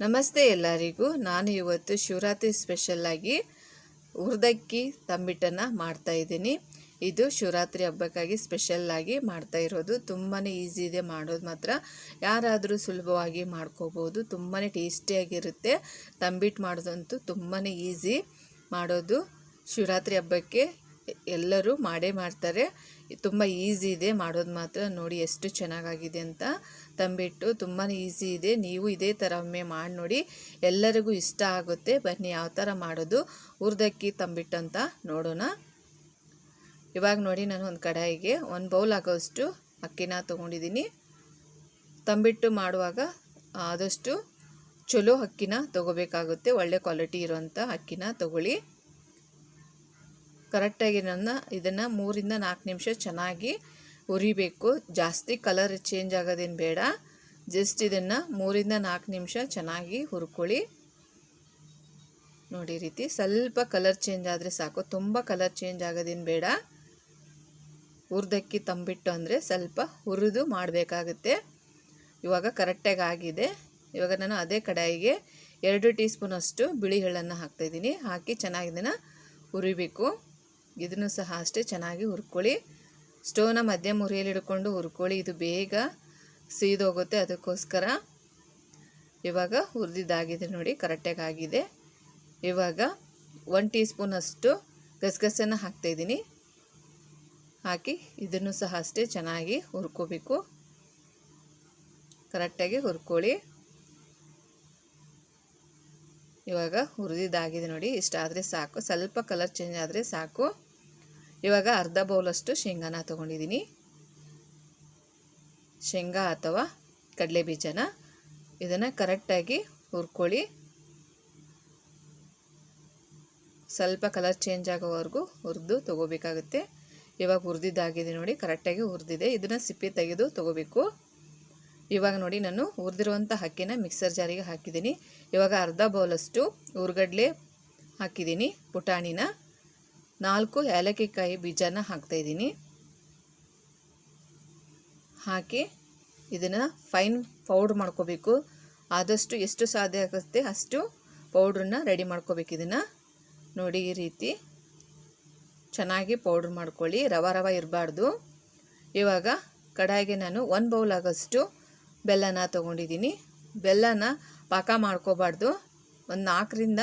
ನಮಸ್ತೆ ಎಲ್ಲರಿಗೂ. ನಾನು ಇವತ್ತು ಶಿವರಾತ್ರಿ ಸ್ಪೆಷಲ್ಲಾಗಿ ಹುರ್ದಕ್ಕಿ ತಂಬಿಟ್ಟನ್ನು ಮಾಡ್ತಾ ಇದ್ದೀನಿ. ಇದು ಶಿವರಾತ್ರಿ ಹಬ್ಬಕ್ಕಾಗಿ ಸ್ಪೆಷಲ್ಲಾಗಿ ಮಾಡ್ತಾ ಇರೋದು. ತುಂಬಾ ಈಸಿ ಇದೆ ಮಾಡೋದು ಮಾತ್ರ. ಯಾರಾದರೂ ಸುಲಭವಾಗಿ ಮಾಡ್ಕೋಬೋದು. ತುಂಬಾ ಟೇಸ್ಟಿಯಾಗಿರುತ್ತೆ ತಂಬಿಟ್ಟು ಮಾಡೋದಂತೂ ತುಂಬಾ ಈಸಿ ಮಾಡೋದು. ಶಿವರಾತ್ರಿ ಹಬ್ಬಕ್ಕೆ ಎಲ್ಲರೂ ಮಾಡೇ ಮಾಡ್ತಾರೆ. ತುಂಬ ಈಸಿ ಇದೆ ಮಾಡೋದು ಮಾತ್ರ. ನೋಡಿ ಎಷ್ಟು ಚೆನ್ನಾಗಾಗಿದೆ ಅಂತ. ತಂಬಿಟ್ಟು ತುಂಬಾ ಈಸಿ ಇದೆ. ನೀವು ಇದೇ ಥರ ಒಮ್ಮೆ ಮಾಡಿ ನೋಡಿ. ಎಲ್ಲರಿಗೂ ಇಷ್ಟ ಆಗುತ್ತೆ. ಬನ್ನಿ ಯಾವ ಥರ ಮಾಡೋದು. ಹುರ್ದಕ್ಕಿ ತಂಬಿಟ್ಟು ಅಂತ ನೋಡೋಣ. ಇವಾಗ ನೋಡಿ ನಾನು ಒಂದು ಕಡಾಯಿಗೆ ಒಂದು ಬೌಲ್ ಆಗೋಷ್ಟು ಅಕ್ಕಿನ ತೊಗೊಂಡಿದ್ದೀನಿ. ತಂಬಿಟ್ಟು ಮಾಡುವಾಗ ಆದಷ್ಟು ಚಲೋ ಅಕ್ಕಿನ ತೊಗೋಬೇಕಾಗುತ್ತೆ. ಒಳ್ಳೆ ಕ್ವಾಲಿಟಿ ಇರೋಂಥ ಅಕ್ಕಿನ ತೊಗೊಳ್ಳಿ. ಕರೆಕ್ಟಾಗಿ ನನ್ನ ಇದನ್ನು ಮೂರಿಂದ ನಾಲ್ಕು ನಿಮಿಷ ಚೆನ್ನಾಗಿ ಹುರಿಬೇಕು ಜಾಸ್ತಿ ಕಲರ್ ಚೇಂಜ್ ಆಗೋದೇನು ಬೇಡ. ಜಸ್ಟ್ ಇದನ್ನು ಮೂರಿಂದ ನಾಲ್ಕು ನಿಮಿಷ ಚೆನ್ನಾಗಿ ಹುರ್ಕೊಳ್ಳಿ. ನೋಡಿ ರೀತಿ ಸ್ವಲ್ಪ ಕಲರ್ ಚೇಂಜ್ ಆದರೆ ಸಾಕು. ತುಂಬ ಕಲರ್ ಚೇಂಜ್ ಆಗೋದೇನು ಬೇಡ. ಹುರಿದಕ್ಕಿ ತಂಬಿಟ್ಟು ಅಂದರೆ ಸ್ವಲ್ಪ ಹುರಿದು ಮಾಡಬೇಕಾಗುತ್ತೆ. ಇವಾಗ ಕರೆಕ್ಟಾಗಿ ಆಗಿದೆ. ಇವಾಗ ನಾನು ಅದೇ ಕಡಾಯಿಗೆ ಎರಡು ಟೀ ಸ್ಪೂನಷ್ಟು ಬಿಳಿ ಎಳ್ಳನ್ನು ಹಾಕ್ತಾಯಿದ್ದೀನಿ ಹಾಕಿ ಚೆನ್ನಾಗಿ ಇದನ್ನು ಹುರಿಬೇಕು. ಇದನ್ನು ಸಹ ಅಷ್ಟೇ ಚೆನ್ನಾಗಿ ಹುರ್ಕೊಳ್ಳಿ. ಸ್ಟೋವ್ನ ಮಧ್ಯ ಮುರಿಯಲ್ಲಿ ಹಿಡ್ಕೊಂಡು ಹುರ್ಕೊಳ್ಳಿ. ಇದು ಬೇಗ ಸೀದೋಗುತ್ತೆ. ಅದಕ್ಕೋಸ್ಕರ ಇವಾಗ ಹುರಿದಿದ್ದಾಗಿದೆ ನೋಡಿ, ಕರೆಕ್ಟಾಗಿ ಆಗಿದೆ. ಇವಾಗ ಒನ್ ಟೀ ಸ್ಪೂನಷ್ಟು ಗಸಗಸೆನ ಹಾಕ್ತಾಯಿದ್ದೀನಿ ಹಾಕಿ ಇದನ್ನು ಸಹ ಅಷ್ಟೇ ಚೆನ್ನಾಗಿ ಹುರ್ಕೋಬೇಕು. ಕರೆಕ್ಟಾಗಿ ಹುರ್ಕೊಳ್ಳಿ. ಇವಾಗ ಹುರಿದಿದ್ದಾಗಿದೆ ನೋಡಿ ಇಷ್ಟಾದರೆ ಸಾಕು. ಸ್ವಲ್ಪ ಕಲರ್ ಚೇಂಜ್ ಆದರೆ ಸಾಕು. ಇವಾಗ ಅರ್ಧ ಬೌಲಷ್ಟು ಶೇಂಗಾನ ತೊಗೊಂಡಿದ್ದೀನಿ. ಶೇಂಗಾ ಅಥವಾ ಕಡಲೆ ಬೀಜನ. ಇದನ್ನು ಕರೆಕ್ಟಾಗಿ ಹುರ್ಕೊಳ್ಳಿ. ಸ್ವಲ್ಪ ಕಲರ್ ಚೇಂಜ್ ಆಗೋವರೆಗೂ ಹುರಿದು ತೊಗೋಬೇಕಾಗುತ್ತೆ. ಇವಾಗ ಹುರಿದಿದ್ದಾಗಿದೆ ನೋಡಿ, ಕರೆಕ್ಟಾಗಿ ಹುರಿದಿದೆ. ಇದನ್ನು ಸಿಪ್ಪೆ ತೆಗೆದು ತೊಗೋಬೇಕು. ಇವಾಗ ನೋಡಿ, ನಾನು ಹುರಿದಿರುವಂಥ ಅಕ್ಕಿನ ಮಿಕ್ಸರ್ ಜಾರಿಗೆ ಹಾಕಿದ್ದೀನಿ. ಇವಾಗ ಅರ್ಧ ಬೌಲಷ್ಟು ಹುರ್ಗಡ್ಲೆ ಹಾಕಿದ್ದೀನಿ ಪುಟಾಣಿನ. ನಾಲ್ಕು ಏಲಕ್ಕಿಕಾಯಿ ಬೀಜನ ಹಾಕ್ತಾಯಿದ್ದೀನಿ ಹಾಕಿ ಇದನ್ನು ಫೈನ್ ಪೌಡ್ರ್ ಮಾಡ್ಕೋಬೇಕು. ಆದಷ್ಟು ಎಷ್ಟು ಸಾಧ್ಯ ಆಗುತ್ತೆ ಅಷ್ಟು ಪೌಡ್ರನ್ನ ರೆಡಿ ಮಾಡ್ಕೋಬೇಕು ಇದನ್ನು. ನೋಡಿ ಈ ರೀತಿ ಚೆನ್ನಾಗಿ ಪೌಡ್ರ್ ಮಾಡ್ಕೊಳ್ಳಿ, ರವ ರವ ಇರಬಾರ್ದು. ಇವಾಗ ಕಡಾಯಿಗೆ ನಾನು ಒಂದು ಬೌಲ್ ಆಗೋಷ್ಟು ಬೆಲ್ಲನ ತೊಗೊಂಡಿದ್ದೀನಿ. ಬೆಲ್ಲನ ಪಾಕ ಮಾಡ್ಕೋಬಾರ್ದು. ಒಂದು ನಾಲ್ಕರಿಂದ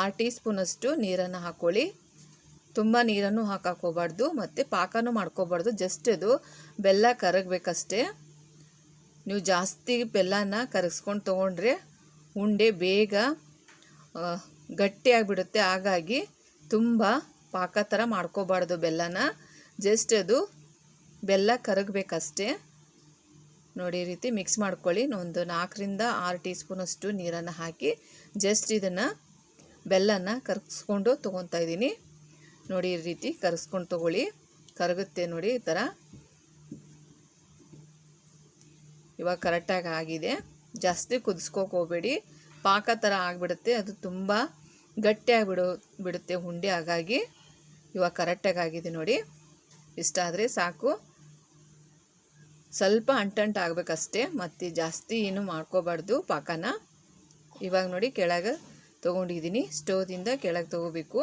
ಆರು ಟೀ ಸ್ಪೂನಷ್ಟು ನೀರನ್ನು ಹಾಕ್ಕೊಳ್ಳಿ ತುಂಬ ನೀರನ್ನು ಹಾಕಾಕೋಬಾರ್ದು ಮತ್ತು ಪಾಕನೂ ಮಾಡ್ಕೋಬಾರ್ದು ಜಸ್ಟ್ ಅದು ಬೆಲ್ಲ ಕರಗಬೇಕಷ್ಟೇ. ನೀವು ಜಾಸ್ತಿ ಬೆಲ್ಲನ ಕರಗಿಸ್ಕೊಂಡು ತೊಗೊಂಡ್ರೆ ಉಂಡೆ ಬೇಗ ಗಟ್ಟಿಯಾಗಿಬಿಡುತ್ತೆ ಹಾಗಾಗಿ ತುಂಬ ಪಾಕ ಥರ ಮಾಡ್ಕೋಬಾರ್ದು ಬೆಲ್ಲನ. ಜಸ್ಟ್ ಅದು ಬೆಲ್ಲ ಕರಗಬೇಕಷ್ಟೇ. ನೋಡಿ ಈ ರೀತಿ ಮಿಕ್ಸ್ ಮಾಡ್ಕೊಳ್ಳಿ. ಒಂದು ನಾಲ್ಕರಿಂದ ಆರು ಟೀ ಸ್ಪೂನಷ್ಟು ನೀರನ್ನು ಹಾಕಿ ಜಸ್ಟ್ ಇದನ್ನು ಬೆಲ್ಲನ ಕರಗಿಸ್ಕೊಂಡು ತೊಗೊತಾ ಇದ್ದೀನಿ. ನೋಡಿ ಈ ರೀತಿ ಕರೆಸ್ಕೊಂಡು ತೊಗೊಳ್ಳಿ. ಕರಗುತ್ತೆ ನೋಡಿ ಈ ಥರ. ಇವಾಗ ಕರೆಕ್ಟಾಗಿ ಆಗಿದೆ. ಜಾಸ್ತಿ ಕುದಿಸ್ಕೋಕೆ ಹೋಗಬೇಡಿ. ಪಾಕ ಥರ ಆಗಿಬಿಡುತ್ತೆ. ಅದು ತುಂಬ ಗಟ್ಟಿಯಾಗಿ ಬಿಡು ಬಿಡುತ್ತೆ ಉಂಡೆ ಹಾಗಾಗಿ ಇವಾಗ ಕರೆಕ್ಟಾಗಿ ಆಗಿದೆ ನೋಡಿ. ಇಷ್ಟ ಆದರೆ ಸಾಕು. ಸ್ವಲ್ಪ ಅಂಟಂಟು ಆಗಬೇಕಷ್ಟೇ. ಮತ್ತು ಜಾಸ್ತಿ ಏನು ಮಾಡ್ಕೋಬಾರ್ದು ಪಾಕನ. ಇವಾಗ ನೋಡಿ ಕೆಳಗೆ ತೊಗೊಂಡಿದ್ದೀನಿ. ಸ್ಟೋವ್ದಿಂದ ಕೆಳಗೆ ತೊಗೋಬೇಕು.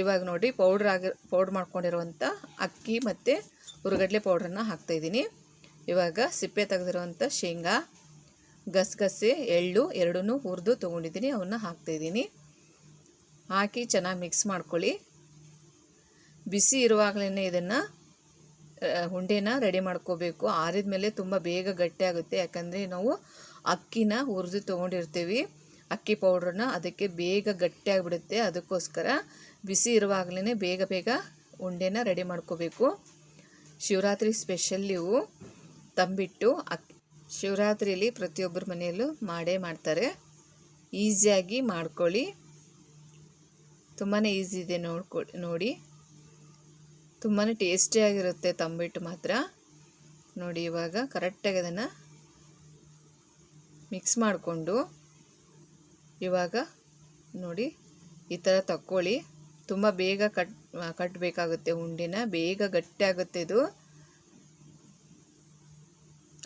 ಇವಾಗ ನೋಡಿ ಪೌಡ್ರ್ ಆಗಿ ಪೌಡ್ರ್ ಮಾಡ್ಕೊಂಡಿರುವಂಥ ಅಕ್ಕಿ ಮತ್ತು ಹುರುಗಡ್ಲೆ ಪೌಡ್ರನ್ನ ಹಾಕ್ತಾಯಿದ್ದೀನಿ ಇವಾಗ ಸಿಪ್ಪೆ ತೆಗೆದಿರುವಂಥ ಶೇಂಗಾ, ಗಸಗಸೆ, ಎಳ್ಳು ಎರಡೂ ಹುರಿದು ತೊಗೊಂಡಿದ್ದೀನಿ, ಅವನ್ನ ಹಾಕ್ತಾಯಿದ್ದೀನಿ ಹಾಕಿ ಚೆನ್ನಾಗಿ ಮಿಕ್ಸ್ ಮಾಡ್ಕೊಳ್ಳಿ. ಬಿಸಿ ಇರುವಾಗಲೇ ಇದನ್ನು ಉಂಡೆನ ರೆಡಿ ಮಾಡ್ಕೋಬೇಕು. ಆರಿದ ಮೇಲೆ ತುಂಬ ಬೇಗ ಗಟ್ಟಿ ಆಗುತ್ತೆ, ಯಾಕಂದರೆ ನಾವು ಅಕ್ಕಿನ ಹುರಿದು ತೊಗೊಂಡಿರ್ತೀವಿ. ಅಕ್ಕಿ ಪೌಡ್ರನ್ನ ಅದಕ್ಕೆ ಬೇಗ ಗಟ್ಟಿಯಾಗಿಬಿಡುತ್ತೆ ಅದಕ್ಕೋಸ್ಕರ ಬಿಸಿ ಇರುವಾಗಲೇ ಬೇಗ ಬೇಗ ಉಂಡೆನ ರೆಡಿ ಮಾಡ್ಕೋಬೇಕು. ಶಿವರಾತ್ರಿ ಸ್ಪೆಷಲ್ ಇವು. ತಂಬಿಟ್ಟು ಅಕ್ಕಿ ಶಿವರಾತ್ರಿಯಲ್ಲಿ ಪ್ರತಿಯೊಬ್ಬರ ಮನೆಯಲ್ಲೂ ಮಾಡೇ ಮಾಡ್ತಾರೆ. ಈಸಿಯಾಗಿ ಮಾಡ್ಕೊಳ್ಳಿ. ತುಂಬಾ ಈಸಿ ಇದೆ ನೋಡ್ಕೊ, ನೋಡಿ. ತುಂಬಾ ಟೇಸ್ಟಿಯಾಗಿರುತ್ತೆ ತಂಬಿಟ್ಟು ಮಾತ್ರ. ನೋಡಿ ಇವಾಗ ಕರೆಕ್ಟಾಗಿ ಅದನ್ನು ಮಿಕ್ಸ್ ಮಾಡಿಕೊಂಡು ಇವಾಗ ನೋಡಿ ಈ ಥರ ತಕ್ಕೊಳ್ಳಿ. ತುಂಬ ಬೇಗ ಕಟ್ ಕಟ್ಟಬೇಕಾಗುತ್ತೆ ಉಂಡೆನ. ಬೇಗ ಗಟ್ಟಿ ಆಗುತ್ತೆ ಇದು.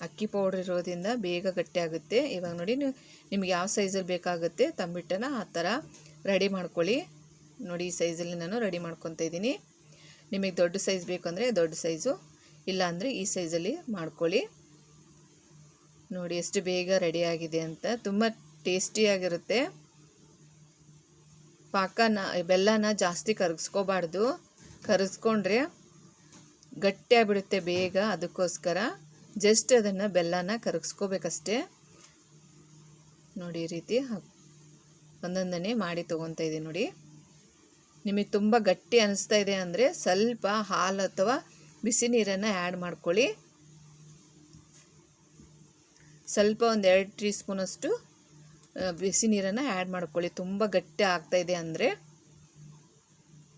ಅಕ್ಕಿ ಪೌಡ್ರ್ ಇರೋದ್ರಿಂದ ಬೇಗ ಗಟ್ಟಿ ಆಗುತ್ತೆ. ಇವಾಗ ನೋಡಿ ನಿಮ್ಗೆ ಯಾವ ಸೈಜಲ್ಲಿ ಬೇಕಾಗುತ್ತೆ ತಂಬಿಟ್ಟನ ಆ ಥರ ರೆಡಿ ಮಾಡ್ಕೊಳ್ಳಿ. ನೋಡಿ, ಈ ಸೈಜಲ್ಲಿ ನಾನು ರೆಡಿ ಮಾಡ್ಕೊತಾ ಇದ್ದೀನಿ. ನಿಮಗೆ ದೊಡ್ಡ ಸೈಜ್ ಬೇಕು ದೊಡ್ಡ ಸೈಜು ಇಲ್ಲಾಂದರೆ ಈ ಸೈಜಲ್ಲಿ ಮಾಡ್ಕೊಳ್ಳಿ. ನೋಡಿ, ಎಷ್ಟು ಬೇಗ ರೆಡಿಯಾಗಿದೆ ಅಂತ. ತುಂಬ ಟೇಸ್ಟಿಯಾಗಿರುತ್ತೆ ಪಾಕನ, ಬೆಲ್ಲನ ಜಾಸ್ತಿ ಕರಗಿಸ್ಕೋಬಾರ್ದು. ಕರಗಿಸ್ಕೊಂಡ್ರೆ ಗಟ್ಟಿಯಾಗ್ಬಿಡುತ್ತೆ ಬೇಗ ಅದಕ್ಕೋಸ್ಕರ. ಜಸ್ಟ್ ಅದನ್ನು ಬೆಲ್ಲನ ಕರಗಿಸ್ಕೋಬೇಕಷ್ಟೇ. ನೋಡಿ ಈ ರೀತಿ ಒಂದೊಂದನೇ ಮಾಡಿ ತೊಗೊತಾ ಇದ್ದೀನಿ ನೋಡಿ. ನಿಮಗೆ ತುಂಬ ಗಟ್ಟಿ ಅನಿಸ್ತಾ ಇದೆ ಅಂದರೆ ಸ್ವಲ್ಪ ಹಾಲು ಅಥವಾ ಬಿಸಿ ನೀರನ್ನು ಆ್ಯಡ್ ಮಾಡ್ಕೊಳ್ಳಿ. ಸ್ವಲ್ಪ ಒಂದು ಎರಡು ಟೀ ಸ್ಪೂನಷ್ಟು ಬಿಸಿ ನೀರನ್ನು ಆ್ಯಡ್ ಮಾಡ್ಕೊಳ್ಳಿ. ತುಂಬ ಗಟ್ಟಿ ಆಗ್ತಾ ಇದೆ ಅಂದರೆ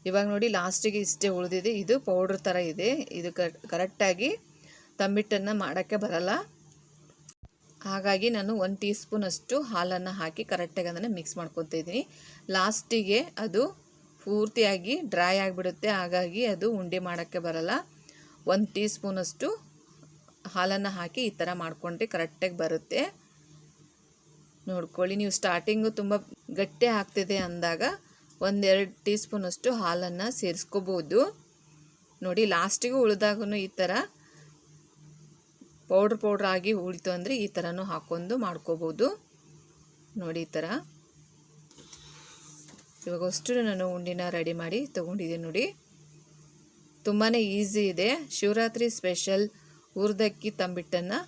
ಇವಾಗ ನೋಡಿ ಲಾಸ್ಟಿಗೆ ಇಷ್ಟೇ ಉಳಿದಿದೆ. ಇದು ಪೌಡ್ರ್ ಥರ ಇದೆ. ಇದು ಕರೆಕ್ಟಾಗಿ ತಂಬಿಟ್ಟನ್ನು ಮಾಡೋಕ್ಕೆ ಬರಲ್ಲ. ಹಾಗಾಗಿ ನಾನು ಒಂದು ಟೀ ಸ್ಪೂನಷ್ಟು ಹಾಲನ್ನು ಹಾಕಿ ಕರೆಕ್ಟಾಗಿ ಅದನ್ನು ಮಿಕ್ಸ್ ಮಾಡ್ಕೊತಾ ಇದ್ದೀನಿ. ಲಾಸ್ಟಿಗೆ ಅದು ಪೂರ್ತಿಯಾಗಿ ಡ್ರೈ ಆಗಿಬಿಡುತ್ತೆ. ಹಾಗಾಗಿ ಅದು ಉಂಡೆ ಮಾಡೋಕ್ಕೆ ಬರಲ್ಲ. ಒಂದು ಟೀ ಸ್ಪೂನಷ್ಟು ಹಾಲನ್ನು ಹಾಕಿ ಈ ಥರ ಮಾಡಿಕೊಂಡ್ರೆ ಕರೆಕ್ಟಾಗಿ ಬರುತ್ತೆ. ನೋಡ್ಕೊಳ್ಳಿ. ನೀವು ಸ್ಟಾರ್ಟಿಂಗು ತುಂಬ ಗಟ್ಟಿ ಆಗ್ತಿದೆ ಅಂದಾಗ ಒಂದೆರಡು ಟೀ ಸ್ಪೂನಷ್ಟು ಹಾಲನ್ನು ಸೇರಿಸ್ಕೋಬೋದು. ನೋಡಿ ಲಾಸ್ಟಿಗೂ ಉಳಿದಾಗೂ ಈ ಥರ ಪೌಡ್ರ್ ಪೌಡ್ರ್ ಆಗಿ ಉಳಿತು ಅಂದರೆ ಈ ಥರನೂ ಹಾಕ್ಕೊಂಡು ಮಾಡ್ಕೋಬೋದು. ನೋಡಿ, ಈ ಥರ ಇವಾಗ ಅಷ್ಟು ನಾನು ಉಂಡಿನ ರೆಡಿ ಮಾಡಿ ತೊಗೊಂಡಿದ್ದೀನಿ ನೋಡಿ. ತುಂಬಾ ಈಸಿ ಇದೆ. ಶಿವರಾತ್ರಿ ಸ್ಪೆಷಲ್ ಹುರಿದಕ್ಕಿ ತಂಬಿಟ್ಟನ್ನು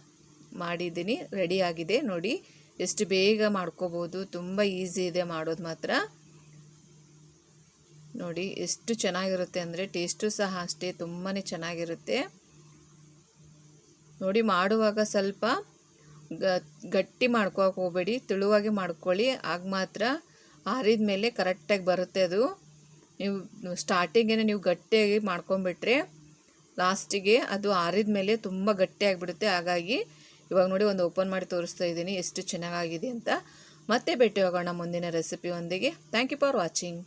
ಮಾಡಿದ್ದೀನಿ. ರೆಡಿಯಾಗಿದೆ ನೋಡಿ. ಎಷ್ಟು ಬೇಗ ಮಾಡ್ಕೋಬೋದು, ತುಂಬ ಈಸಿ ಇದೆ ಮಾಡೋದು ಮಾತ್ರ. ನೋಡಿ, ಎಷ್ಟು ಚೆನ್ನಾಗಿರುತ್ತೆ ಅಂದರೆ ಟೇಸ್ಟು ಸಹ ಅಷ್ಟೇ ತುಂಬಾ ಚೆನ್ನಾಗಿರುತ್ತೆ. ನೋಡಿ, ಮಾಡುವಾಗ ಸ್ವಲ್ಪ ಗಟ್ಟಿ ಮಾಡ್ಕೋಕೆ ಹೋಗಬೇಡಿ, ತೆಳುವಾಗಿ ಮಾಡ್ಕೊಳ್ಳಿ, ಆಗ ಮಾತ್ರ ಆರಿದ ಮೇಲೆ ಕರೆಕ್ಟಾಗಿ ಬರುತ್ತೆ ಅದು. ನೀವು ಸ್ಟಾರ್ಟಿಂಗೇನೆ ನೀವು ಗಟ್ಟಿಯಾಗಿ ಮಾಡ್ಕೊಂಬಿಟ್ರೆ ಲಾಸ್ಟಿಗೆ ಅದು ಆರಿದ ಮೇಲೆ ತುಂಬ ಗಟ್ಟಿಯಾಗಿಬಿಡುತ್ತೆ ಹಾಗಾಗಿ ಇವಾಗ ನೋಡಿ ಒಂದು ಓಪನ್ ಮಾಡಿ ತೋರಿಸ್ತಾ ಇದ್ದೀನಿ ಎಷ್ಟು ಚೆನ್ನಾಗಾಗಿದೆ ಅಂತ. ಮತ್ತೆ ಭೇಟಿ ಹೋಗೋಣ ಮುಂದಿನ ರೆಸಿಪಿಯೊಂದಿಗೆ ಥ್ಯಾಂಕ್ ಯು ಫಾರ್ ವಾಚಿಂಗ್